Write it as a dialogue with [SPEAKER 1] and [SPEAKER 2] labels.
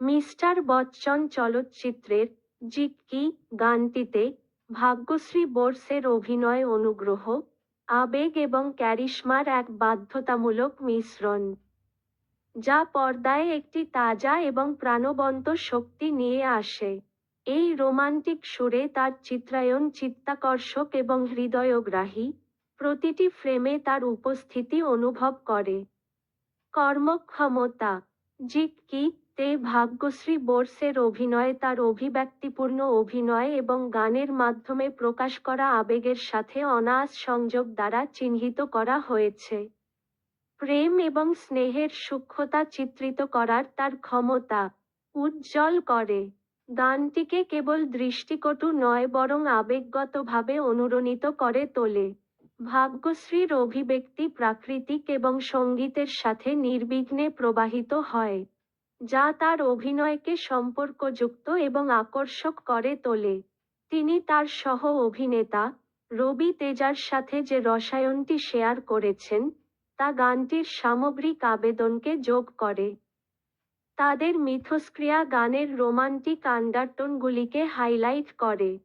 [SPEAKER 1] Mister Bachchan চলচ্চিত্রের জিক্কি গানটিতে ভাগ্যশ্রী বোরসের অভিনয় অনুগ্রহ, আবেগ এবং ক্যারিশমার এক বাধ্যতামূলক মিশ্রণ, যা পর্দায় একটি তাজা এবং প্রাণবন্ত শক্তি নিয়ে আসে। এই রোমান্টিক সুরে তার চিত্রায়ন চিত্তাকর্ষক এবং হৃদয়গ্রাহী, প্রতিটি ফ্রেমে তার উপস্থিতি অনুভব করে। কর্মক্ষমতা জিক্কি তে ভাগ্যশ্রী বোরসের অভিনয় তার অভিব্যক্তিপূর্ণ অভিনয় এবং গানের মাধ্যমে প্রকাশ করা আবেগের সাথে অনায়াস সংযোগ দ্বারা চিহ্নিত করা হয়েছে। প্রেম এবং স্নেহের সূক্ষ্মতা চিত্রিত করার তার ক্ষমতা উজ্জ্বল করে। গানটিকে কেবল দৃষ্টিকটু নয়, বরং আবেগগতভাবে অনুরণিত করে তোলে। ভাগ্যশ্রীর অভিব্যক্তি প্রাকৃতিক এবং সঙ্গীতের সাথে নির্বিঘ্নে প্রবাহিত হয়, যা তার অভিনয়কে সম্পর্কযুক্ত এবং আকর্ষক করে তোলে। তিনি তার সহ অভিনেতা রবি তেজার সাথে যে রসায়নটি শেয়ার করেছেন, তা গানটির সামগ্রিক আবেদনকে যোগ করে। তাদের মিথস্ক্রিয়া গানের রোমান্টিক আন্ডারটোনগুলিকে হাইলাইট করে।